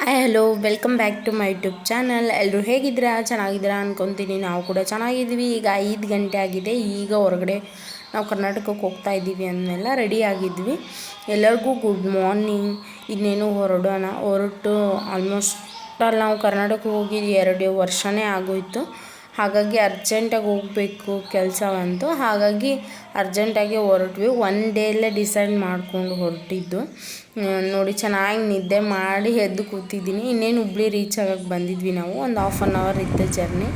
Hi hello welcome back to my YouTube channel ಎಲ್ಲರೂ ಹೇಗಿದ್ದೀರಾ? ಚೆನ್ನಾಗಿದ್ದೀರಾ ಅನ್ಕೊತೀನಿ. ನಾವು ಕೂಡ ಚೆನ್ನಾಗಿದ್ದೀವಿ. ಈಗ ಐದು ಗಂಟೆ ಆಗಿದೆ. ಈಗ ಹೊರಗಡೆ ನಾವು ಕರ್ನಾಟಕಕ್ಕೆ ಹೋಗ್ತಾ ಇದ್ದೀವಿ ಅಂದಮೇಲೆ ರೆಡಿ ಆಗಿದ್ವಿ. ಎಲ್ಲರಿಗೂ ಗುಡ್ ಮಾರ್ನಿಂಗ್ ಇನ್ನೇನು ಹೊರಡೋಣ. ಹೊರಟು ಆಲ್ಮೋಸ್ಟ್ ಅಲ್ಲಿ ನಾವು ಕರ್ನಾಟಕಕ್ಕೆ ಹೋಗಿ ಎರಡು ವರ್ಷನೇ ಆಗೋಯ್ತು. ಹಾಗಾಗಿ ಅರ್ಜೆಂಟಾಗಿ ಹೋಗಬೇಕು ಕೆಲಸವಂತೂ. ಹಾಗಾಗಿ ಅರ್ಜೆಂಟಾಗಿ ಹೊರಟ್ವಿ. ಒನ್ ಡೇಲೇ ಡಿಸೈಡ್ ಮಾಡಿಕೊಂಡು ಹೊರಟಿದ್ದು. ನೋಡಿ ಚೆನ್ನಾಗಿ ನಿದ್ದೆ ಮಾಡಿ ಎದ್ದು ಕೂತಿದ್ದೀನಿ. ಇನ್ನೇನು ಹುಬ್ಳಿ ರೀಚ್ ಆಗೋಕ್ಕೆ ಬಂದಿದ್ವಿ ನಾವು. ಒಂದು ಹಾಫ್ ಆನ್ ಅವರ್ ಇತ್ತು ಜರ್ನಿ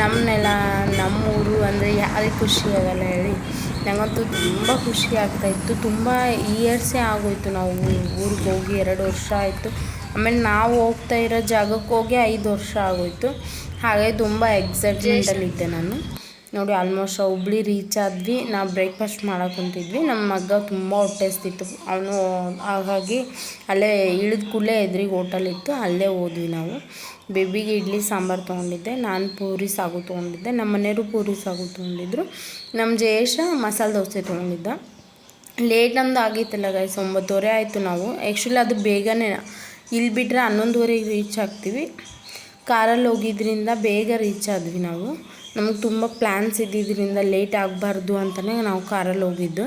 ನಮ್ಮನ್ನೆಲ್ಲ ನಮ್ಮೂರು ಅಂದರೆ ಯಾರಿಗೆ ಖುಷಿ ಆಗಲ್ಲ ಹೇಳಿ. ನನಗಂತೂ ತುಂಬ ಖುಷಿ ಆಗ್ತಾಯಿತ್ತು ತುಂಬ ಇಯರ್ಸೇ ಆಗೋಯ್ತು ನಾವು ಊರಿಗೆ ಹೋಗಿ ಎರಡು ವರ್ಷ ಆಯಿತು. ಆಮೇಲೆ ನಾವು ಹೋಗ್ತಾ ಇರೋ ಜಾಗಕ್ಕೆ ಹೋಗಿ ಐದು ವರ್ಷ ಆಗೋಯ್ತು. ಹಾಗೆ ತುಂಬ ಎಕ್ಸೈಟ್ಮೆಂಟಲ್ಲಿದ್ದೆ ನಾನು. ನೋಡಿ ಆಲ್ಮೋಸ್ಟ್ ಹುಬ್ಳಿ ರೀಚ್ ಆದ್ವಿ. ನಾವು ಬ್ರೇಕ್ಫಾಸ್ಟ್ ಮಾಡಕ್ಕೆ ನಮ್ಮ ಮಗ ತುಂಬ ಹೊಟ್ಟೆಸ್ತಿತ್ತು. ಅವನು ಹಾಗಾಗಿ ಅಲ್ಲೇ ಇಳಿದ ಕೂಡಲೇ ಎದುರಿಗೆ ಹೋಟೆಲ್ ಇತ್ತು. ಅಲ್ಲೇ ಹೋದ್ವಿ ನಾವು. ಬೇಬಿಗೆ ಇಡ್ಲಿ, ಸಾಂಬಾರು ತೊಗೊಂಡಿದ್ದೆ. ನಾನು ಪೂರಿ, ಸಾಗು ತೊಗೊಂಡಿದ್ದೆ. ನಮ್ಮ ಮನೆಯವರು ಪೂರಿ, ಸಾಗು ತೊಗೊಂಡಿದ್ರು. ನಮ್ಮ ಜಯೇಶ ಮಸಾಲೆ ದೋಸೆ ತೊಗೊಂಡಿದ್ದ. ಲೇಟ್ ನಮ್ದು ಆಗಿತ್ತಲ್ಲ ಗೈಸ್ ಒಂಬತ್ತುವರೆ ಆಯಿತು ನಾವು. ಆ್ಯಕ್ಚುಲಿ ಅದು ಬೇಗನೆ ಇಲ್ಲಿ ಬಿಟ್ಟರೆ ಹನ್ನೊಂದುವರೆಗೆ ರೀಚ್ ಆಗ್ತೀವಿ. ಕಾರಲ್ಲಿ ಹೋಗಿದ್ದರಿಂದ ಬೇಗ ರೀಚ್ ಆದ್ವಿ ನಾವು. ನಮಗೆ ತುಂಬ ಪ್ಲ್ಯಾನ್ಸ್ ಇದ್ದಿದ್ದರಿಂದ ಲೇಟ್ ಆಗಬಾರ್ದು ಅಂತಲೇ ನಾವು ಕಾರಲ್ಲಿ ಹೋಗಿದ್ದು.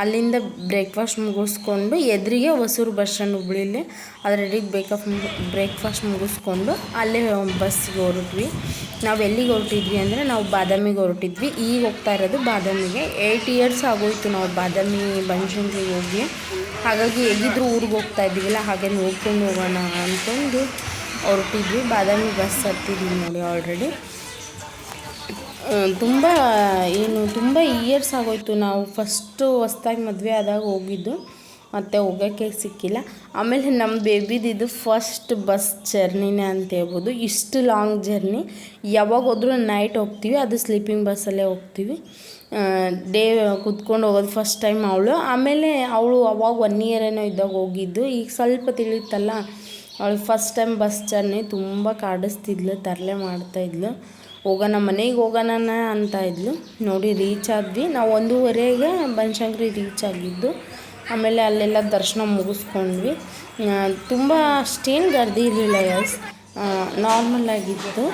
ಅಲ್ಲಿಂದ ಬ್ರೇಕ್ಫಾಸ್ಟ್ ಮುಗಿಸ್ಕೊಂಡು ಎದುರಿಗೆ ಹೊಸೂರು ಬಸ್ ಸ್ಟ್ಯಾಂಡ್ ಹುಬ್ಳಿಲಿ, ಅದರಲ್ಲಿ ಬೇಕಪ್ ಬ್ರೇಕ್ಫಾಸ್ಟ್ ಮುಗಿಸ್ಕೊಂಡು ಅಲ್ಲೇ ಬಸ್ಸಿಗೆ ಹೊರಟ್ವಿ. ನಾವು ಎಲ್ಲಿಗೆ ಹೊರಟಿದ್ವಿ ಅಂದರೆ ನಾವು ಬಾದಾಮಿಗೆ ಹೊರಟಿದ್ವಿ. ಈಗ ಹೋಗ್ತಾ ಇರೋದು ಬಾದಾಮಿಗೆ. ಏಯ್ಟ್ ಇಯರ್ಸ್ ಆಗೋಯ್ತು ನಾವು ಬಾದಾಮಿ ಬನಶಂಕರಿಗೆ ಹೋಗಿ. ಹಾಗಾಗಿ ಎಲ್ಲಿದ್ರು ಊರಿಗೆ ಹೋಗ್ತಾ ಇದ್ದೀವಲ್ಲ ಹಾಗೆ ನೋಡ್ಕೊಂಡು ಹೋಗೋಣ ಅಂದ್ಕೊಂಡು ಹೊರಟಿದ್ವಿ. ಬಾದಾಮಿ ಬಸ್ ಹತ್ತಿದ್ವಿ ನೋಡಿ ಆಲ್ರೆಡಿ ತುಂಬ, ಏನು, ತುಂಬ ಇಯರ್ಸ್ ಆಗೋಯ್ತು. ನಾವು ಫಸ್ಟು ಹೊಸ್ದಾಗಿ ಮದುವೆ ಆದಾಗ ಹೋಗಿದ್ದು. ಮತ್ತು ಹೋಗೋಕ್ಕೆ ಸಿಕ್ಕಿಲ್ಲ. ಆಮೇಲೆ ನಮ್ಮ ಬೇಬಿದಿದ್ದು ಫಸ್ಟ್ ಬಸ್ ಜರ್ನಿನೇ ಅಂತ ಹೇಳ್ಬೋದು. ಇಷ್ಟು ಲಾಂಗ್ ಜರ್ನಿ ಯಾವಾಗ ಹೋದ್ರೂ ನೈಟ್ ಹೋಗ್ತೀವಿ. ಅದು ಸ್ಲೀಪಿಂಗ್ ಬಸ್ಸಲ್ಲೇ ಹೋಗ್ತೀವಿ. ಡೇ ಕುತ್ಕೊಂಡು ಹೋಗೋದು ಫಸ್ಟ್ ಟೈಮ್ ಅವಳು. ಆಮೇಲೆ ಅವಳು ಅವಾಗ ಒನ್ ಇಯರ್ ಏನೋ ಇದ್ದಾಗ ಹೋಗಿದ್ದು. ಈಗ ಸ್ವಲ್ಪ ತಿಳಿಯುತ್ತಲ್ಲ, ಅವಳು ಫಸ್ಟ್ ಟೈಮ್ ಬಸ್ ಜರ್ನಿ ತುಂಬ ಕಾಡಿಸ್ತಿದ್ಲು, ತರಲೆ ಮಾಡ್ತಾಯಿದ್ಲು ಹೋಗೋಣ, ಮನೆಗೆ ಹೋಗೋಣ ಅಂತ ಇದ್ಲು. ನೋಡಿ ರೀಚ್ ಆದ್ವಿ. ನಾವು ಒಂದೂವರೆಗೆ ಬನಶಂಕರಿ ರೀಚ್ ಆಗಿದ್ದು. ಆಮೇಲೆ ಅಲ್ಲೆಲ್ಲ ದರ್ಶನ ಮುಗಿಸ್ಕೊಂಡ್ವಿ. ತುಂಬ ಅಷ್ಟೇನು ಗರ್ದಿ ಇರಲಿಲ್ಲ ಎಸ್ ನಾರ್ಮಲ್ ಆಗಿತ್ತು.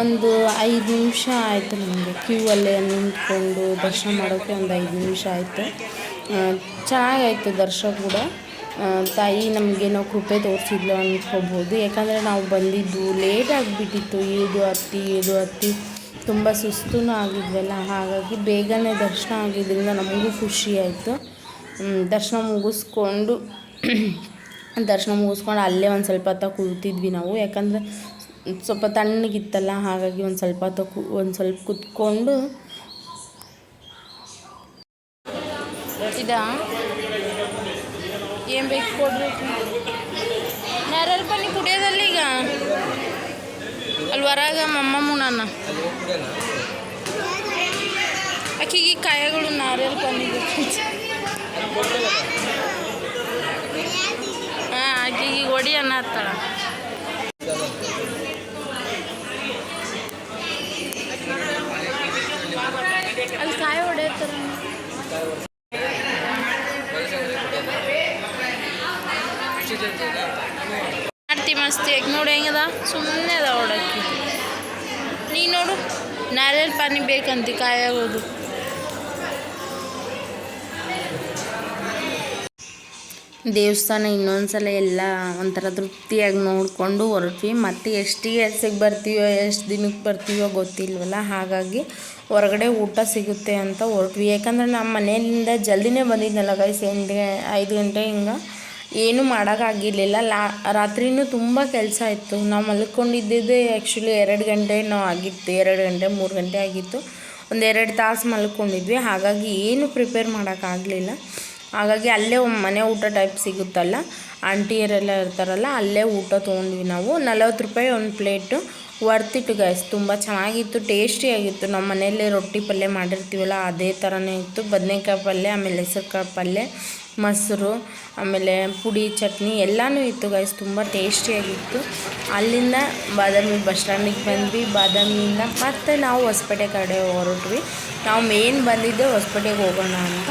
ಒಂದು ಐದು ನಿಮಿಷ ಆಯಿತು ನಮಗೆ. ಕ್ಯೂ ಅಲ್ಲೇ ನಿಂತ್ಕೊಂಡು ದರ್ಶನ ಮಾಡೋಕ್ಕೆ ಒಂದು ಐದು ನಿಮಿಷ ಆಯಿತು. ಚೆನ್ನಾಗಾಯಿತು ದರ್ಶನ ಕೂಡ. ತಾಯಿ ನಮಗೇನೋ ಕೃಪೆ ತೋರಿಸಿದ್ಲು ಅಂದ್ಕೋಬೋದು ಯಾಕಂದರೆ ನಾವು ಬಂದಿದ್ದು ಲೇಟ್ ಆಗಿಬಿಟ್ಟಿತ್ತು. ಏದು ಹತ್ತಿ ಏದು ಹತ್ತಿ ತುಂಬ ಸುಸ್ತೂ ಆಗಿದ್ವಲ್ಲ, ಹಾಗಾಗಿ ಬೇಗನೆ ದರ್ಶನ ಆಗಿದ್ದರಿಂದ ನಮಗೂ ಖುಷಿ ಆಯಿತು. ದರ್ಶನ ಮುಗಿಸ್ಕೊಂಡು ದರ್ಶನ ಮುಗಿಸ್ಕೊಂಡು ಅಲ್ಲೇ ಒಂದು ಸ್ವಲ್ಪ ಹೊತ್ತ ಕೂತಿದ್ವಿ ನಾವು. ಯಾಕಂದರೆ ಸ್ವಲ್ಪ ತಣ್ಣಗಿತ್ತಲ್ಲ, ಹಾಗಾಗಿ ಒಂದು ಸ್ವಲ್ಪ ಹೊತ್ತ ಒಂದು ಸ್ವಲ್ಪ ಕುತ್ಕೊಂಡು. ಇದಾ ಏನು ಬೇಕು ಕೊಡ್ರಿ ನಾರಲ್ಲಿ ಪನಿ ಕುಡಿಯೋದಲ್ಲ ಈಗ? ಅಲ್ಲಿ ಹೊರಗ ಮಮ್ಮ ನನ್ನ ಆಕಿಗೆ ಕಾಯಗಳು ನಾರಿಯಲ್ ಪನಿ ಹಾಂ ಆಕಿಗೆ ಒಡಿ ಅನ್ನ ಹತ್ತಾಳ ಅಲ್ಲಿ ಕಾಯಿ ಹೊಡೆಯತ್ತಾರ ಮಾಡ್ತಿ ನೋಡು ಹೆಂಗದ? ಸುಮ್ಮನೆ ಅದ ಹೊಡಕ್ಕಿ ನೀ ನೋಡು ನಾರಿಯಲ್ ಪಾನಿ ಬೇಕಂತ ಕಾಯಾಗೋದು ದೇವಸ್ಥಾನ ಇನ್ನೊಂದು ಸಲ ಎಲ್ಲ ಒಂಥರ ತೃಪ್ತಿಯಾಗಿ ನೋಡಿಕೊಂಡು ಹೊರಟ್ವಿ. ಮತ್ತು ಎಷ್ಟು ಇಯರ್ಸಿಗೆ ಬರ್ತೀವೋ ಎಷ್ಟು ದಿನಕ್ಕೆ ಬರ್ತೀವೋ ಗೊತ್ತಿಲ್ವಲ್ಲ? ಹಾಗಾಗಿ ಹೊರಗಡೆ ಊಟ ಸಿಗುತ್ತೆ ಅಂತ ಹೊರಟ್ವಿ. ಯಾಕಂದರೆ ನಮ್ಮ ಮನೆಯಿಂದ ಜಲ್ದಿನೇ ಬಂದಿದ್ನಲ್ಲ ಗೈಸ್ ಎಂಟು ಐದು ಗಂಟೆ ಹಿಂಗೆ. ಏನೂ ಮಾಡೋಕ್ಕಾಗಿರಲಿಲ್ಲ ಲಾ, ರಾತ್ರಿನೂ ತುಂಬ ಕೆಲಸ ಇತ್ತು. ನಾವು ಮಲ್ಕೊಂಡಿದ್ದಿದ್ದೇ ಆ್ಯಕ್ಚುಲಿ ಎರಡು ಗಂಟೆನೋ ಆಗಿತ್ತು. ಎರಡು ಗಂಟೆ, ಮೂರು ಗಂಟೆ ಆಗಿತ್ತು. ಒಂದು ಎರಡು ತಾಸು ಮಲ್ಕೊಂಡಿದ್ವಿ. ಹಾಗಾಗಿ ಏನು ಪ್ರಿಪೇರ್ ಮಾಡೋಕ್ಕಾಗಲಿಲ್ಲ ಹಾಗಾಗಿ ಅಲ್ಲೇ ಮನೆ ಊಟ ಟೈಪ್ ಸಿಗುತ್ತಲ್ಲ, ಆಂಟಿಯರೆಲ್ಲ ಇರ್ತಾರಲ್ಲ, ಅಲ್ಲೇ ಊಟ ತೊಗೊಂಡ್ವಿ ನಾವು. ನಲವತ್ತು ರೂಪಾಯಿ ಒಂದು ಪ್ಲೇಟು ವರ್ತಿಟ್ಟು ಗೈಸ್ ತುಂಬ ಚೆನ್ನಾಗಿತ್ತು ಟೇಸ್ಟಿಯಾಗಿತ್ತು ನಮ್ಮ ಮನೆಯಲ್ಲೇ ರೊಟ್ಟಿ ಪಲ್ಯ ಮಾಡಿರ್ತೀವಲ್ಲ, ಅದೇ ಥರನೇ ಇತ್ತು. ಬದನೆಕಾಯಿ ಪಲ್ಯ, ಆಮೇಲೆ ಹೆಸರುಕಾಯಿ ಪಲ್ಯ. ಮೊಸರು, ಆಮೇಲೆ ಪುಡಿ, ಚಟ್ನಿ ಎಲ್ಲನೂ ಇತ್ತು ಗೈಸ್ ತುಂಬ ಟೇಸ್ಟಿಯಾಗಿತ್ತು ಅಲ್ಲಿಂದ ಬಾದಾಮಿ ಬಸ್ ಸ್ಟ್ಯಾಂಡಿಗೆ ಬಂದ್ವಿ. ಬಾದಾಮಿಯಿಂದ ಮತ್ತೆ ನಾವು ಹೊಸಪೇಟೆ ಕಡೆ ಹೊರಟ್ವಿ. ನಾವು ಮೇನ್ ಬಂದಿದ್ದೆ ಹೊಸಪೇಟೆಗೆ ಹೋಗೋಣ ಅಂತ.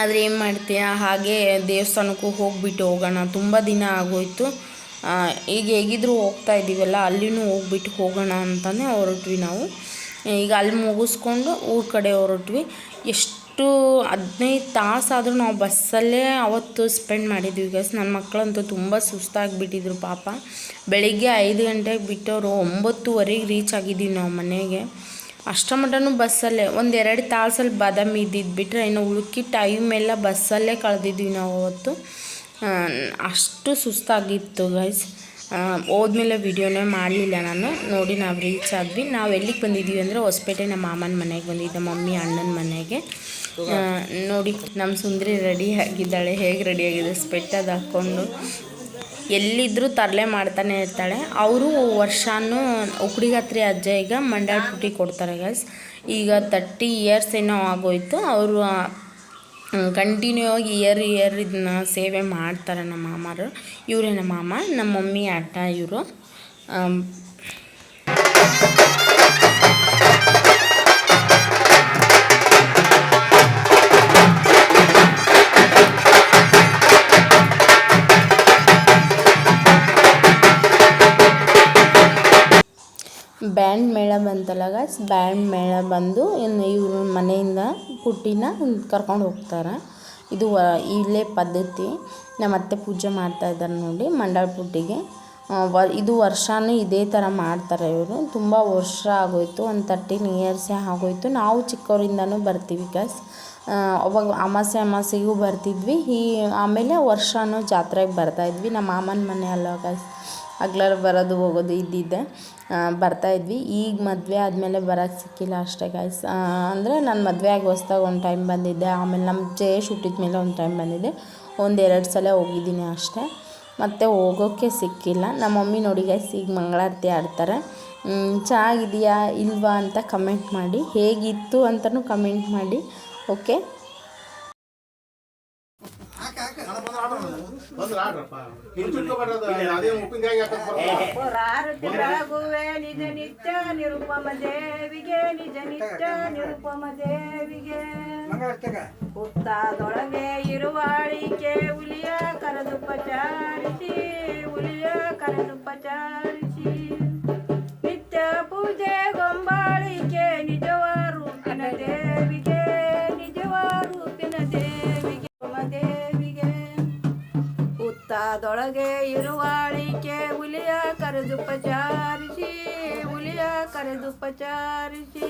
ಆದರೆ ಏನು ಮಾಡ್ತೀಯ? ಹಾಗೆ ದೇವಸ್ಥಾನಕ್ಕೂ ಹೋಗಿಬಿಟ್ಟು ಹೋಗೋಣ. ತುಂಬ ದಿನ ಆಗೋಯ್ತು. ಈಗ ಹೇಗಿದ್ರು ಹೋಗ್ತಾ ಇದ್ದೀವಲ್ಲ, ಅಲ್ಲಿನೂ ಹೋಗ್ಬಿಟ್ಟು ಹೋಗೋಣ ಅಂತಲೇ ಹೊರಟ್ವಿ ನಾವು. ಈಗ ಅಲ್ಲಿ ಮುಗಿಸ್ಕೊಂಡು ಊರ ಕಡೆ ಹೊರಟ್ವಿ. ಎಷ್ಟು ಹದಿನೈದು ತಾಸಾದರೂ ನಾವು ಬಸ್ಸಲ್ಲೇ ಅವತ್ತು ಸ್ಪೆಂಡ್ ಮಾಡಿದ್ವಿ ಗಸ್ ನನ್ನ ಮಕ್ಕಳಂತೂ ತುಂಬ ಸುಸ್ತಾಗಿಬಿಟ್ಟಿದ್ರು ಪಾಪ. ಬೆಳಿಗ್ಗೆ ಐದು ಗಂಟೆಗೆ ಬಿಟ್ಟವರು ಒಂಬತ್ತುವರೆಗೆ ರೀಚ್ ಆಗಿದ್ದೀವಿ ನಾವು ಮನೆಗೆ. ಅಷ್ಟ ಮಟನೂ ಬಸ್ಸಲ್ಲೇ. ಒಂದು ಎರಡು ತಾಸಲ್ಲಿ ಬಾದಾಮಿ ಇದ್ದಿದ್ದು ಬಿಟ್ಟರೆ ಇನ್ನು ಉಳ್ಕಿ ಟೈಮ್ ಎಲ್ಲ ಬಸ್ಸಲ್ಲೇ ಕಳೆದಿದ್ವಿ ನಾವು ಅವತ್ತು. ಅಷ್ಟು ಸುಸ್ತಾಗಿತ್ತು ಗೈಸ್ ಹೋದ್ಮೇಲೆ ವಿಡಿಯೋನೇ ಮಾಡಲಿಲ್ಲ ನಾನು. ನೋಡಿ ನಾವು ರೀಚ್ ಆದ್ವಿ. ನಾವು ಎಲ್ಲಿಗೆ ಬಂದಿದ್ದೀವಿ ಅಂದರೆ ಹೊಸಪೇಟೆ ನಮ್ಮ ಮಾಮನ ಮನೆಗೆ ಬಂದಿದ್ದೆ ಮಮ್ಮಿ ಅಣ್ಣನ ಮನೆಗೆ. ನೋಡಿ ನಮ್ಮ ಸುಂದರಿ ರೆಡಿ ಆಗಿದ್ದಾಳೆ. ಹೇಗೆ ರೆಡಿ ಆಗಿದೆ? ಸ್ಪೆಟ್ಟದು ಹಾಕ್ಕೊಂಡು ಎಲ್ಲಿದ್ದರೂ ತರಲೆ ಮಾಡ್ತಾನೆ ಇರ್ತಾಳೆ. ಅವರು ವರ್ಷನೂ ಉಕ್ಕಡಿಗಾತ್ರಿ ಅಜ್ಜ ಈಗ ಮಂಡ್ಯಾಳ ಪುಟ್ಟಿ ಕೊಡ್ತಾರೆ ಗೈಸ್ ಈಗ ತರ್ಟಿ ಇಯರ್ಸ್ ಏನೋ ಆಗೋಯ್ತು. ಅವರು ಕಂಟಿನ್ಯೂ ಆಗಿ ಇಯರ್ ಇಯರ್ ಇದನ್ನ ಸೇವೆ ಮಾಡ್ತಾರೆ ನಮ್ಮ ಮಾಮರು. ಇವರೇ ನಮ್ಮ ಮಾಮ, ನಮ್ಮ ಮಮ್ಮಿ ಅಟ್ಟ ಇವರು. ಬಂತಲ್ಲ ಗಾಯ್ಸ್ ಬ್ಯಾಂಡ್ ಮೇಳ ಬಂದು ಇನ್ನು ಇವ್ರ ಮನೆಯಿಂದ ಪುಟ್ಟಿನ ಕರ್ಕೊಂಡು ಹೋಗ್ತಾರೆ. ಇದು ಇಲ್ಲೇ ಪದ್ಧತಿ. ನಮ್ಮ ಅತ್ತೆ ಪೂಜೆ ಮಾಡ್ತಾ ಇದ್ದಾರೆ ನೋಡಿ ಮಂಡಾಳ ಪುಟ್ಟಿಗೆ. ವ, ಇದು ವರ್ಷವೂ ಇದೇ ಥರ ಮಾಡ್ತಾರೆ ಇವರು. ತುಂಬ ವರ್ಷ ಆಗೋಯ್ತು, ಒಂದು ತರ್ಟೀನ್ ಇಯರ್ಸೇ ಆಗೋಯ್ತು. ನಾವು ಚಿಕ್ಕವರಿಂದನೂ ಬರ್ತೀವಿ ಗೈಸ್ ಅವಾಗ ಅಮಾಸೆ ಅಮಾಸೆಗೂ ಬರ್ತಿದ್ವಿ. ಈ, ಆಮೇಲೆ ವರ್ಷನೂ ಜಾತ್ರೆಗೆ ಬರ್ತಾಯಿದ್ವಿ ನಮ್ಮ ಮಾಮನ ಮನೆ ಅಲ್ಲ ಹಗ್ಲರ್ ಬರೋದು ಹೋಗೋದು ಇದ್ದಿದ್ದೆ. ಬರ್ತಾ ಇದ್ವಿ. ಈಗ ಮದುವೆ ಆದಮೇಲೆ ಬರೋಕ್ಕೆ ಸಿಕ್ಕಿಲ್ಲ ಅಷ್ಟೇ ಗಾಯ್ಸ್ ಅಂದರೆ ನಾನು ಮದುವೆ ಆಗಿ ಹೊಸ್ದಾಗಿ ಒಂದು ಟೈಮ್ ಬಂದಿದ್ದೆ. ಆಮೇಲೆ ನಮ್ಮ ಜಯೇಶ್ ಹುಟ್ಟಿದ ಮೇಲೆ ಒಂದು ಟೈಮ್ ಬಂದಿದ್ದೆ. ಒಂದು ಎರಡು ಸಲ ಹೋಗಿದ್ದೀನಿ ಅಷ್ಟೇ. ಮತ್ತು ಹೋಗೋಕ್ಕೆ ಸಿಕ್ಕಿಲ್ಲ. ನಮ್ಮ ಮಮ್ಮಿ ನೋಡಿ ಗಾಯ್ಸ್ ಈಗ ಮಂಗಳಾರತಿ ಆಡ್ತಾರೆ. ಚೆನ್ನಾಗಿದೆಯಾ ಇಲ್ವಾ ಅಂತ ಕಮೆಂಟ್ ಮಾಡಿ. ಹೇಗಿತ್ತು ಅಂತಲೂ ಕಮೆಂಟ್ ಮಾಡಿ. ಓಕೆ ಬಂದ್ರ ಆಡ್ರಪ್ಪ. ಅದೇ ಉಪ್ಪಿನಕಾಯಿ ಹಾಕಕ್ ಬರಲ್ಲ ರಾರತಿ ಬೆಳಗುವೆ ನಿಜ ನಿತ್ಯ ನಿರುಪಮ ದೇವಿಗೆ ನಿಜ ನಿತ್ಯ ನಿರುಪಮ ದೇವಿಗೆ. ಹುತ್ತಾದೊಳಗೆ ಇರುವಾಳಿಕೆ ಹುಲಿಯ ಕರೆದು ಪಚಾರಿಸಿ ಹುಲಿಯ ಕರೆದು ಪಚಾರಿಸಿ ನಿತ್ಯ ಪೂಜೆ ಹುತ್ತಾದೊಳಗೆ ಇರುವಾಳಿಕೆ ಹುಲಿಯ ಕರೆದು ಪಚಾರಿಸಿ ಹುಲಿಯ ಕರೆದು ಪಚಾರಿಸಿ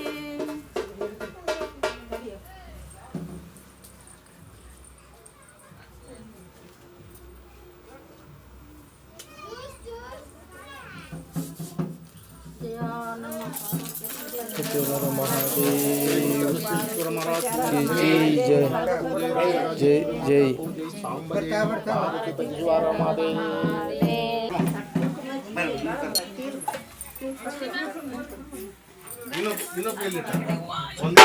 ಜೈ ಜೈ ಇನ್ನೊಂದು ಇನ್ನೊಂದು ಎಲ್ಲಿ ಇಟ್ಟ? ಒಂದು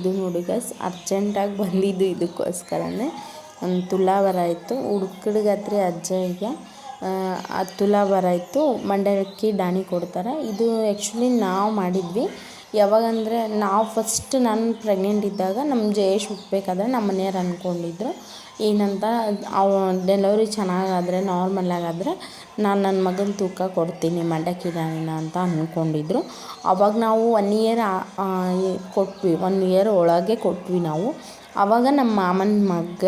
ಇದು ನೋಡಿ ಗಸ್ ಅರ್ಜೆಂಟಾಗಿ ಬಂದಿದ್ದು ಇದಕ್ಕೋಸ್ಕರನೇ. ಒಂದು ತುಲಾವರ ಇತ್ತು ಹುಡುಕಡ್ಗತ್ರಿ ಅಜ್ಜಿಗೆ ಆ ತುಲಾವರ ಇತ್ತು ಮಂಡಕ್ಕಿ ದಾಣಿ ಕೊಡ್ತಾರೆ. ಇದು ಆ್ಯಕ್ಚುಲಿ ನಾವು ಮಾಡಿದ್ವಿ. ಯಾವಾಗಂದರೆ ನಾವು ಫಸ್ಟ್ ನಾನು ಪ್ರೆಗ್ನೆಂಟ್ ಇದ್ದಾಗ ನಮ್ಮ ಜಯೇಶ್ ಹುಟ್ಟಬೇಕಾದ್ರೆ ನಮ್ಮ ಮನೆಯವ್ರು ಅಂದ್ಕೊಂಡಿದ್ರು ಏನಂತ, ಅವ ಡೆಲಿವರಿ ಚೆನ್ನಾಗಾದರೆ ನಾರ್ಮಲ್ ಆಗಾದರೆ ನಾನು ನನ್ನ ಮಗನ ತೂಕ ಕೊಡ್ತೀನಿ, ಮಂಡಕ್ಕಿ ಅಂತ ಅಂದ್ಕೊಂಡಿದ್ರು ಅವಾಗ ನಾವು ಒನ್ ಇಯರ್ ಕೊಟ್ವಿ ಒನ್ ಇಯರ್ ಒಳಗೆ ಕೊಟ್ವಿ ನಾವು. ಆವಾಗ ನಮ್ಮ ಮಾಮನ ಮಗ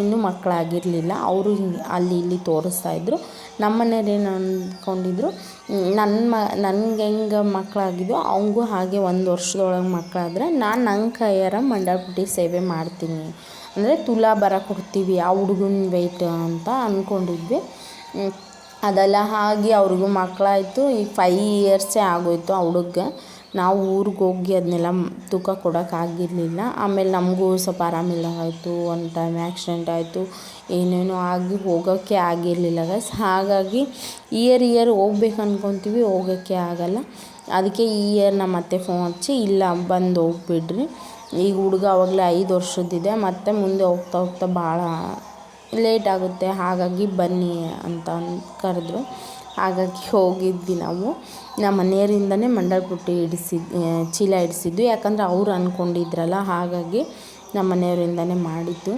ಇನ್ನೂ ಮಕ್ಕಳಾಗಿರಲಿಲ್ಲ. ಅವರು ಅಲ್ಲಿ ಇಲ್ಲಿ ತೋರಿಸ್ತಾ ಇದ್ದರು ನಮ್ಮ ಮನೆಯವ್ರು ಏನು ಅಂದ್ಕೊಂಡಿದ್ರು ನನ್ನ ಮ, ನನಗೆ ಹೆಂಗೆ ಮಕ್ಕಳಾಗಿದ್ವು ಅವಂಗೂ ಹಾಗೆ ಒಂದು ವರ್ಷದೊಳಗೆ ಮಕ್ಕಳಾದ್ರೆ ನಾನು ನನ್ನ ಕೈಯಾರ ಮಂಡಾಪುಟ್ಟಿ ಸೇವೆ ಮಾಡ್ತೀನಿ. ಅಂದರೆ ತುಲಾ ಬರ ಕೊಡ್ತೀವಿ ಆ ಹುಡುಗನ ವೆಯ್ಟ್ ಅಂತ ಅಂದ್ಕೊಂಡಿದ್ವಿ. ಅದೆಲ್ಲ ಆಗಿ ಅವ್ರಿಗೂ ಮಕ್ಕಳಾಯಿತು. ಈಗ ಫೈ ಇಯರ್ಸೇ ಆಗೋಯ್ತು ಆ ಹುಡುಗ್ಗೆ ನಾವು ಊರಿಗೆ ಹೋಗಿ ಅದನ್ನೆಲ್ಲ ತೂಕ ಕೊಡೋಕ್ಕಾಗಿರಲಿಲ್ಲ ಆಮೇಲೆ ನಮಗೂ ಸ್ವಲ್ಪ ಆರಾಮಿಲ್ಲ ಆಯಿತು. ಒನ್ ಟೈಮ್ ಆ್ಯಕ್ಸಿಡೆಂಟ್ ಆಯಿತು. ಏನೇನೋ ಆಗಿ ಹೋಗೋಕ್ಕೆ ಆಗಿರಲಿಲ್ಲ ಗಸ್ ಹಾಗಾಗಿ ಇಯರ್ ಇಯರ್ ಹೋಗ್ಬೇಕು ಅಂದ್ಕೊತೀವಿ ಹೋಗೋಕ್ಕೆ ಆಗಲ್ಲ. ಅದಕ್ಕೆ ಈ ಇಯರ್ ನಮ್ಮ ಅತ್ತೆ ಫೋನ್ ಹಚ್ಚಿ, ಇಲ್ಲ ಬಂದು ಹೋಗ್ಬಿಡ್ರಿ. ಈಗ ಹುಡುಗ ಆವಾಗಲೇ ಐದು ವರ್ಷದ್ದಿದೆ. ಮತ್ತು ಮುಂದೆ ಹೋಗ್ತಾ ಹೋಗ್ತಾ ಭಾಳ ಲೇಟ್ ಆಗುತ್ತೆ. ಹಾಗಾಗಿ ಬನ್ನಿ ಅಂತ ಕರೆದ್ರು. ಹಾಗಾಗಿ ಹೋಗಿದ್ವಿ ನಾವು. ನಮ್ಮ ಮನೆಯವರಿಂದನೇ ಮಂಡಾಳ್ಪುಟ್ಟಿ ಇಡಿಸಿ ಚೀಲ ಇಡಿಸಿದ್ದು ಯಾಕಂದ್ರೆ ಅವ್ರು ಅಂದ್ಕೊಂಡಿದ್ರಲ್ಲ ಹಾಗಾಗಿ ನಮ್ಮ ಮನೆಯವರಿಂದನೇ ಮಾಡಿದ್ದು.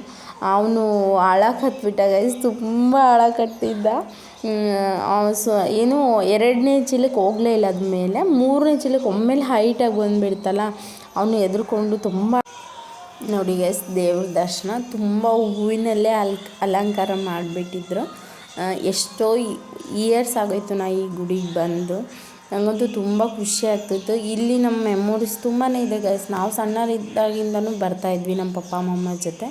ಅವನು ಅಳಕತ್ಬಿಟ್ಟ ಗೈಸ್ ತುಂಬ ಅಳಕತ್ತಿದ್ದ. ಸೊ, ಏನು, ಎರಡನೇ ಚೀಲಕ್ಕೆ ಹೋಗಲೇ ಇಲ್ಲ ಅದ್ಮೇಲೆ. ಮೂರನೇ ಚೀಲಕ್ಕೆ ಒಮ್ಮೆಲೆ ಹೈಟಾಗಿ ಬಂದುಬಿಡ್ತಲ್ಲ, ಅವನು ಎದುರುಕೊಂಡು ತುಂಬ ನೋಡಿ ಗೈಸ್ ದೇವ್ರ ದರ್ಶನ. ತುಂಬ ಹೂವಿನಲ್ಲೇ ಅಲ್, ಅಲಂಕಾರ ಮಾಡಿಬಿಟ್ಟಿದ್ರು. ಎಷ್ಟೋ ಇಯರ್ಸ್ ಆಗೋಯ್ತು ನಾ ಈ ಗುಡಿಗೆ ಬಂದು. ನನಗಂತೂ ತುಂಬ ಖುಷಿ ಆಗ್ತಿತ್ತು. ಇಲ್ಲಿ ನಮ್ಮ ಮೆಮೊರೀಸ್ ತುಂಬಾ ಇದೆ ಗೈಸ್ ನಾವು ಸಣ್ಣರಿದ್ದಾಗಿಂದನೂ ಬರ್ತಾಯಿದ್ವಿ ನಮ್ಮ ಪಪ್ಪ ಮಮ್ಮ ಜೊತೆ.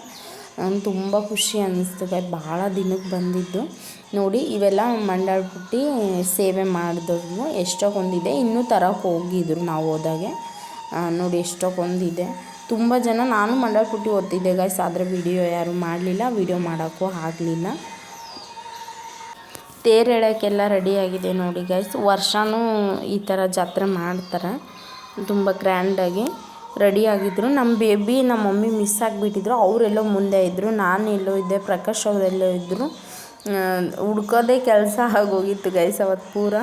ನಂಗೆ ತುಂಬ ಖುಷಿ ಅನ್ನಿಸ್ತು ಗೈ ಭಾಳ ದಿನಕ್ಕೆ ಬಂದಿದ್ದು. ನೋಡಿ, ಇವೆಲ್ಲ ಮಂಡಾಡ್ಬಿಟ್ಟು ಸೇವೆ ಮಾಡಿದವ್ರು. ಎಷ್ಟೊಂದಿದೆ. ಇನ್ನೂ ತರಕ್ಕೆ ಹೋಗಿದ್ರು ನಾವು ಹೋದಾಗೆ. ನೋಡಿ, ಎಷ್ಟೊಂದಿದೆ. ತುಂಬ ಜನ, ನಾನು ಮಂಡಾಳ್ಪುಟ್ಟಿ ಓದ್ತಿದ್ದೆ ಗೈಸ್ ಆದರೆ ವಿಡಿಯೋ ಯಾರೂ ಮಾಡಲಿಲ್ಲ. ವಿಡಿಯೋ ಮಾಡೋಕ್ಕೂ ಆಗಲಿಲ್ಲ. ತೇರು ರೆಡಿ ರೆಡಿಯಾಗಿದೆ ನೋಡಿ ಗೈಸ್ ವರ್ಷವೂ ಈ ಥರ ಜಾತ್ರೆ ಮಾಡ್ತಾರೆ. ತುಂಬ ಗ್ರ್ಯಾಂಡಾಗಿ ರೆಡಿ ಆಗಿದ್ದರು ನಮ್ಮ ಬೇಬಿ ನಮ್ಮ ಮಮ್ಮಿ ಮಿಸ್ ಆಗಿಬಿಟ್ಟಿದ್ರು. ಅವರೆಲ್ಲೋ ಮುಂದೆ ಇದ್ದರು ನಾನು ಎಲ್ಲೋ ಇದ್ದೆ, ಪ್ರಕಾಶ್ ಅವರೆಲ್ಲೋ ಇದ್ದರು ಹುಡ್ಕೋದೇ ಕೆಲಸ ಆಗೋಗಿತ್ತು ಗೈಸ್ ಅವತ್ತು ಪೂರ.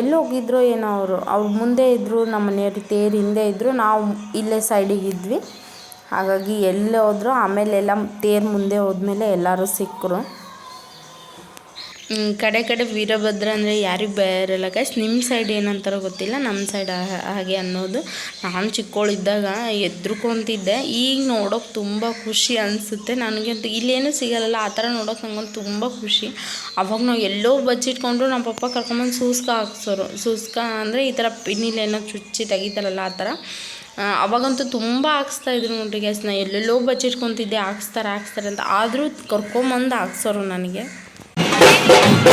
ಎಲ್ಲೋಗಿದ್ರು ಏನೋ ಅವರು. ಅವ್ರು ಮುಂದೆ ಇದ್ದರು ನಮ್ಮ ಮನೆಯವ್ರ ತೇರು ಹಿಂದೆ ಇದ್ದರು ನಾವು ಇಲ್ಲೇ ಸೈಡಿಗೆ ಇದ್ವಿ. ಹಾಗಾಗಿ ಎಲ್ಲೋದ್ರು ಆಮೇಲೆ ಎಲ್ಲ ತೇರು ಮುಂದೆ ಹೋದ್ಮೇಲೆ ಎಲ್ಲರೂ ಸಿಕ್ಕರು. ಕಡೆ ಕಡೆ ವೀರಭದ್ರ ಅಂದರೆ ಯಾರಿಗೆ ಬೇರೆಲ್ಲ ಗೈಸ್ ನಿಮ್ಮ ಸೈಡ್ ಏನಂತಾರೋ ಗೊತ್ತಿಲ್ಲ. ನಮ್ಮ ಸೈಡ್ ಹಾಗೆ ಅನ್ನೋದು. ನಾನು ಚಿಕ್ಕವಳಿದ್ದಾಗ ಎದ್ರುಕೊಂತಿದ್ದೆ. ಈಗ ನೋಡೋಕೆ ತುಂಬ ಖುಷಿ ಅನಿಸುತ್ತೆ ನನಗಂತೂ. ಇಲ್ಲೇನೂ ಸಿಗಲ್ಲ ಆ ಥರ ನೋಡೋಕೆ ನಂಗೊಂದು ತುಂಬ ಖುಷಿ. ಅವಾಗ ನಾವು ಎಲ್ಲೋ ಬಚ್ಚಿಟ್ಕೊಂಡ್ರು ನಮ್ಮ ಪಪ್ಪ ಕರ್ಕೊಂಬಂದು ಸೂಸ್ಕ ಹಾಕ್ಸೋರು. ಸೂಸ್ಕ ಅಂದರೆ ಈ ಥರ ಪಿನ್ನಿಲೇನೋ ಚುಚ್ಚಿ ತೆಗಿತಾರಲ್ಲ, ಆ ಥರ. ಅವಾಗಂತೂ ತುಂಬ ಹಾಕ್ಸ್ತಾ ಇದ್ರು ನೋಡ್ರಿ ಗ್ಯಾಸ್ ನಾ ಎಲ್ಲೆಲ್ಲೋ ಬಚ್ಚಿಟ್ಕೊತಿದ್ದೆ ಹಾಕ್ಸ್ತಾರೆ ಹಾಕ್ಸ್ತಾರೆ ಅಂತ. ಆದರೂ ಕರ್ಕೊಂಬಂದು ಹಾಕ್ಸೋರು ನನಗೆ. Thank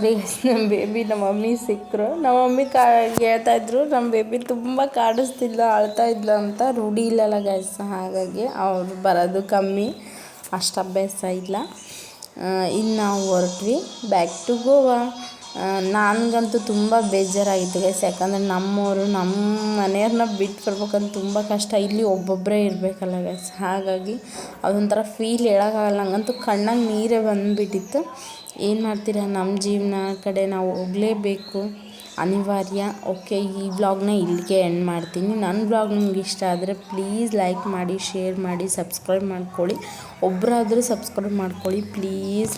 ನೋಡಿ ನಮ್ಮ ಬೇಬಿ ನಮ್ಮ ಮಮ್ಮಿ ಸಿಕ್ಕರು ನಮ್ಮ ಮಮ್ಮಿ ಕಾ, ಹೇಳ್ತಾ ಇದ್ರು ನಮ್ಮ ಬೇಬಿ ತುಂಬ ಕಾಡಿಸ್ತಿಲ್ಲ ಅಳ್ತಾ ಇದ್ಲು ಅಂತ. ರೂಢಿ ಇಲ್ಲಲ್ಲ ಗೈಸ್ ಹಾಗಾಗಿ ಅವ್ರು ಬರೋದು ಕಮ್ಮಿ. ಅಷ್ಟು ಅಭ್ಯಾಸ ಇಲ್ಲ. ಇನ್ನು ನಾವು ಹೊರಟ್ವಿ. ಬ್ಯಾಕ್ ಟು ಗೋವಾ ನನಗಂತೂ ತುಂಬ ಬೇಜಾರಾಗಿತ್ತು ಗೈಸ್ ಯಾಕಂದರೆ ನಮ್ಮವರು ನಮ್ಮ ಮನೆಯವ್ರನ್ನ ಬಿಟ್ಟು ಬರ್ಬೇಕಂತ ತುಂಬ ಕಷ್ಟ. ಇಲ್ಲಿ ಒಬ್ಬೊಬ್ಬರೇ ಇರಬೇಕಲ್ಲ ಗೈಸ್ ಹಾಗಾಗಿ ಅದೊಂಥರ ಫೀಲ್ ಹೇಳೋಕ್ಕಾಗಲ್ಲ. ನಂಗಂತೂ ಕಣ್ಣಾಗ ನೀರೇ ಬಂದುಬಿಟ್ಟಿತ್ತು. ಏನು ಮಾಡ್ತೀರಾ? ನಮ್ಮ ಜೀವನ ಕಡೆ ನಾವು ಹೋಗಲೇಬೇಕು. ಅನಿವಾರ್ಯ. ಓಕೆ, ಈ ವ್ಲಾಗ್ನ ಇಲ್ಲಿಗೆ ಎಂಡ್ ಮಾಡ್ತೀನಿ. ನನ್ನ ವ್ಲಾಗ್ ನಿಮ್ಗೆ ಇಷ್ಟ ಆದರೆ ಪ್ಲೀಸ್ ಲೈಕ್ ಮಾಡಿ, ಶೇರ್ ಮಾಡಿ, ಸಬ್ಸ್ಕ್ರೈಬ್ ಮಾಡ್ಕೊಳ್ಳಿ. ಒಬ್ಬರಾದರೂ ಸಬ್ಸ್ಕ್ರೈಬ್ ಮಾಡ್ಕೊಳ್ಳಿ ಪ್ಲೀಸ್.